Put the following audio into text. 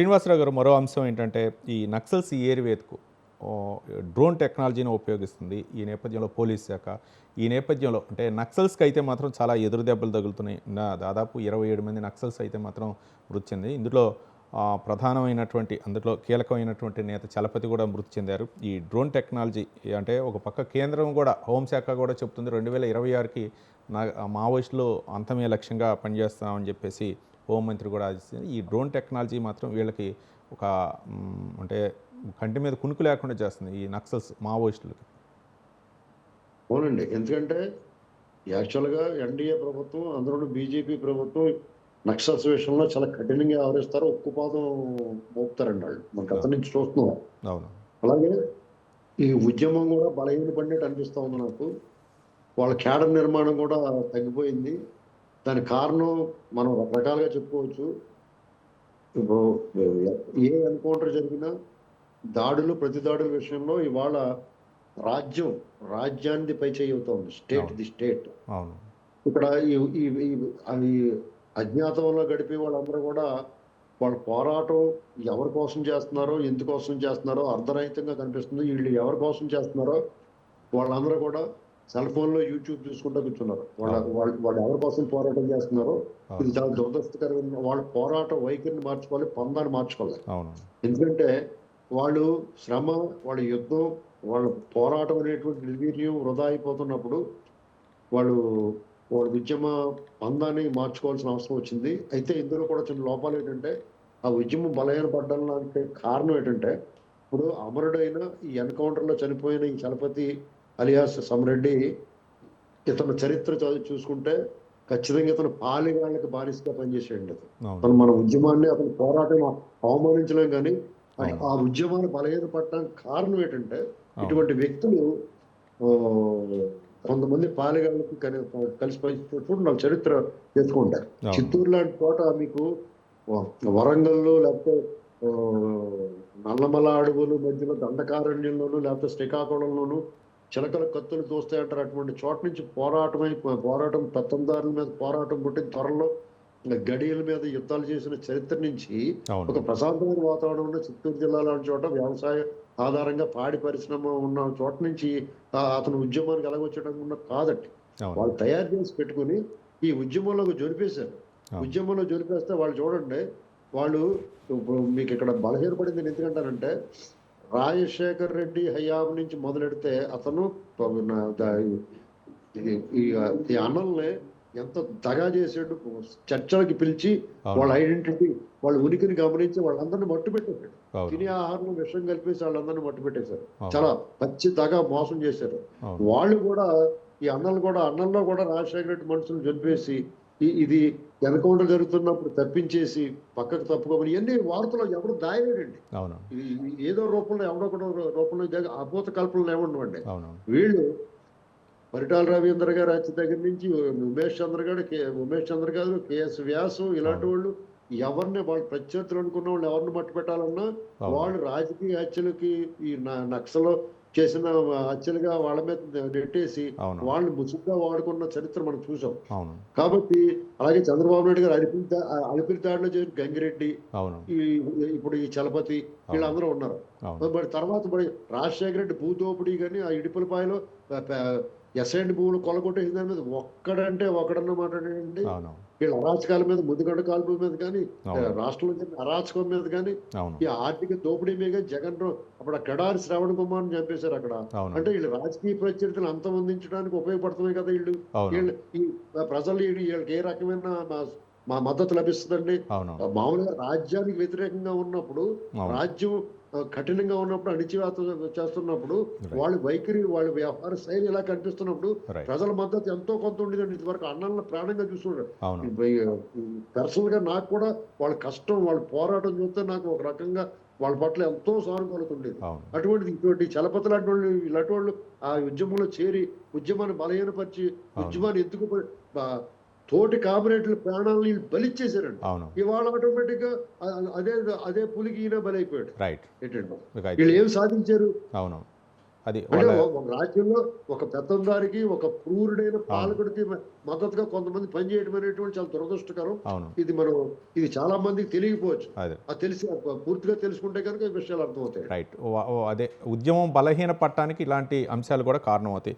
శ్రీనివాసరావు గారు మరో అంశం ఏంటంటే ఈ నక్సల్స్ ఈ ఏరివేత్కు డ్రోన్ టెక్నాలజీని ఉపయోగిస్తుంది ఈ నేపథ్యంలో పోలీస్ శాఖ. ఈ నేపథ్యంలో అంటే నక్సల్స్కి అయితే మాత్రం చాలా ఎదురు దెబ్బలు తగులుతున్నాయి. నా దాదాపు ఇరవై ఏడు మంది నక్సల్స్ అయితే మాత్రం మృతి చెంది ఇందులో ప్రధానమైనటువంటి అందులో కీలకమైనటువంటి నేత చలపతి కూడా మృతి చెందారు. ఈ డ్రోన్ టెక్నాలజీ అంటే ఒక పక్క కేంద్రం కూడా హోంశాఖ కూడా చెప్తుంది రెండు వేల ఇరవై ఆరుకి నా మావోయిస్టులు అంతమే లక్ష్యంగా పనిచేస్తామని చెప్పేసి హోంమంత్రి కూడా ఆశిస్తుంది ఈ డ్రోన్ టెక్నాలజీ మాత్రం వీళ్ళకి ఒక అంటే కంటి మీద కునుకు లేకుండా చేస్తుంది ఈ నక్సల్స్ మావోయిస్టులకి. అవునండి. ఎందుకంటే యాక్చువల్గా ఎన్డీఏ ప్రభుత్వం అందులో బీజేపీ ప్రభుత్వం నక్సల్స్ విషయంలో చాలా కఠినంగా వ్యవహరిస్తారు ఉక్కుపాదం మోపుతారండి వాళ్ళు. మనకు అతని నుంచి చూస్తున్నాం. అలాగే ఈ ఉద్యమం కూడా బలహీనపడినట్టు అనిపిస్తూ ఉంది నాకు. వాళ్ళ కేడర్ నిర్మాణం కూడా తగ్గిపోయింది. దానికి కారణం మనం రకరకాలుగా చెప్పుకోవచ్చు. ఇప్పుడు ఏ ఎన్కౌంటర్ జరిగినా దాడులు ప్రతి దాడుల విషయంలో ఇవాళ రాజ్యం రాజ్యాన్ని పై ఉంది. State the state. ఇక్కడ ఈ అది అజ్ఞాతంలో గడిపే వాళ్ళందరూ కూడా వాళ్ళ పోరాటం ఎవరి కోసం చేస్తున్నారో ఎందుకోసం చేస్తున్నారో అర్ధరహితంగా కనిపిస్తుంది. వీళ్ళు ఎవరి కోసం చేస్తున్నారో వాళ్ళందరూ కూడా సెల్ ఫోన్లో యూట్యూబ్ చూసుకుంటూ కూర్చున్నారు. వాళ్ళ వాళ్ళు వాళ్ళు ఎవరి కోసం పోరాటం చేస్తున్నారో ఇది చాలా దురదృష్టకరమైన వాళ్ళ పోరాట వైఖరిని మార్చుకోవాలి పందాన్ని మార్చుకోవాలి. ఎందుకంటే వాళ్ళు శ్రమ వాళ్ళ యుద్ధం వాళ్ళ పోరాటం అనేటువంటి నిర్వీర్యం వృధా అయిపోతున్నప్పుడు వాళ్ళు వాళ్ళ ఉద్యమ పందాన్ని మార్చుకోవాల్సిన అవసరం వచ్చింది అయితే ఇందులో కూడా చిన్న లోపాలు ఏంటంటే ఆ ఉద్యమం బలహీనపడడానికి కారణం ఏంటంటే ఇప్పుడు అమరుడైన ఈ ఎన్కౌంటర్లో చనిపోయిన ఈ చలపతి అలియాస్ సమరెడ్డి ఇతను చరిత్ర చదివి చూసుకుంటే ఖచ్చితంగా ఇతను పాలిగాళ్ళకి బానిసగా పనిచేసేయండి అతను మన ఉద్యమాన్ని అతని పోరాటం అవమానించలేం కానీ. ఆ ఉద్యమాన్ని బలహీనపడడానికి కారణం ఏంటంటే. ఇటువంటి వ్యక్తులు కొంతమంది పాలెగాళ్ళకి కలి- కలిసి పనిచేసినప్పుడు వాళ్ళ చరిత్ర తెచ్చుకుంటారు. చిత్తూరు లాంటి చోట మీకు వరంగల్లో లేకపోతే నల్లమల అడవులు మధ్యలో దండకారణ్యంలోను లేకపోతే శ్రీకాకుళంలోను చిలకల కత్తులు దోస్తాయంటారు. అటువంటి చోట నుంచి పోరాటమై పోరాటం పెత్తందారుల మీద పోరాటం పుట్టిన త్వరలో గడియల మీద యుద్ధాలు చేసిన చరిత్ర నుంచి ఒక ప్రశాంతమైన వాతావరణం ఉన్న చిత్తూరు జిల్లా లాంటి చోట వ్యవసాయ ఆధారంగా పాడి పరిశ్రమ ఉన్న చోట నుంచి అతను ఉద్యమానికి ఎలాగొచ్చడం అవును. వాళ్ళు తయారు చేసి పెట్టుకుని ఈ ఉద్యమంలోకి జొరిపేశారు. ఉద్యమంలో జొరిపేస్తే వాళ్ళు చూడండి వాళ్ళు ఇప్పుడు మీకు ఇక్కడ బలహీనపడింది నేను ఎందుకంటానంటే రాజశేఖర్ రెడ్డి హయాం నుంచి మొదలెడితే అతను ఈ అన్నల్ని ఎంత దగా చేసాడు చర్చలకి పిలిచి వాళ్ళ ఐడెంటిటీ వాళ్ళ ఉనికిని గమనించి వాళ్ళందరినీ మట్టు పెట్టేశాడు తినే ఆహారంలో విషం కలిపేసి వాళ్ళందరినీ మట్టు పెట్టేశారు. చాలా పచ్చి దగా మోసం చేశారు. వాళ్ళు కూడా ఈ అన్నలు కూడా అన్నంలో కూడా రాజశేఖర రెడ్డి మనుషులు చంపేసి ఇది ఎన్కౌంటర్ జరుగుతున్నప్పుడు తప్పించేసి పక్కకు తప్పుకోమని ఇవన్నీ వార్తలో ఎవరు దాయలేడండి ఇది ఏదో రూపంలో ఎవడో కూడా రూపంలో అభూత కల్పనలు ఏమండవండి. అవును వీళ్ళు పరిటాల రవీంద్ర గారు హత్య దగ్గర నుంచి ఉమేష్ చంద్ర గారు ఉమేష్ చంద్ర గారు కేఎస్ వ్యాసు ఇలాంటి వాళ్ళు ఎవరిని వాళ్ళు ప్రత్యర్థులు అనుకున్న వాళ్ళు ఎవరిని మట్టు పెట్టాలన్నా. వాళ్ళు రాజకీయ హత్యలకి ఈ నక్సలో చేసిన హత్యలుగా వాళ్ళ మీద నెట్టేసి వాళ్ళని ముసుగ్గా వాడుకున్న చరిత్ర మనం చూసాం. కాబట్టి అలాగే చంద్రబాబు నాయుడు గారు అలిపిరి అలిపిరి దాడిలో చేసిన గంగిరెడ్డి ఈ ఇప్పుడు ఈ చలపతి వీళ్ళందరూ ఉన్నారు. మరి తర్వాత మరి రాజశేఖర రెడ్డి భూదోపిడీ కానీ ఆ ఇడుపులపాయలో ఎస్ఐండి భూములు కొలగొట్టేసిన దాని మీద ఒక్కడంటే ఒకడన్న మాట్లాడండి అవును. వీళ్ళ అరాచకాల మీద ముద్దుగడ్డ కాల్పుల మీద కానీ. రాష్ట్రంలో జరిగిన అరాచకం మీద కానీ ఈ ఆర్థిక దోపిడీ మీద జగన్ అప్పుడు కెడారి శ్రావణ కుమార్ని చంపేశారు అక్కడ. అంటే వీళ్ళు రాజకీయ ప్రత్యర్థులు అంతమందించడానికి ఉపయోగపడుతున్నాయి కదా వీళ్ళు. వీళ్ళు ఈ ప్రజలు వీళ్ళు- వీళ్ళకి ఏ రకమైన మా- మా మద్దతు లభిస్తుందండి? మామూలుగా రాజ్యానికి వ్యతిరేకంగా ఉన్నప్పుడు రాజ్యం కఠినంగా ఉన్నప్పుడు అణిచివేత చేస్తున్నప్పుడు. వాళ్ళ వైఖరి వాళ్ళ వ్యవహార శైలి ఇలా కనిపిస్తున్నప్పుడు ప్రజల మద్దతు ఎంతో కొంత ఉండేదండి. ఇదివరకు అన్నంలో ప్రాణంగా అవును. పర్సనల్గా నాకు కూడా వాళ్ళ కష్టం వాళ్ళ పోరాటం చూస్తే నాకు ఒక రకంగా వాళ్ళ పట్ల ఎంతో సానుకూలత ఉండేది. అవును. అటువంటిది ఇటువంటి చలపతి లాంటి వాళ్ళు ఇలాంటి వాళ్ళు ఆ ఉద్యమంలో చేరి ఉద్యమాన్ని బలహీనపరిచి ఉద్యమాన్ని ఎందుకు తోటి కాంబినేట్ల ప్రాణాలను వీళ్ళు బలిచ్చేశారండి అవును. ఇవాళ ఆటోమేటిక్గా అదే అదే పులికి ఈయన బలైపోయాడు. రైట్ ఏంటంటే? వీళ్ళు ఏం సాధించారు? అవును. అది ఒక రాజ్యంలో ఒక పెత్తందారికి ఒక క్రూరుడైన పాలకుడికి మద్దతుగా కొంతమంది పనిచేయడం అనేటువంటి చాలా దురదృష్టకరం. అవును. ఇది మనం ఇది చాలా మందికి తెలియకపోవచ్చు. అదే. తెలిసి పూర్తిగా తెలుసుకుంటే కనుక ఈ విషయాలు అర్థమవుతాయి. రైట్ అదే ఉద్యమం బలహీన పట్టడానికి ఇలాంటి అంశాలు కూడా కారణం అవుతాయి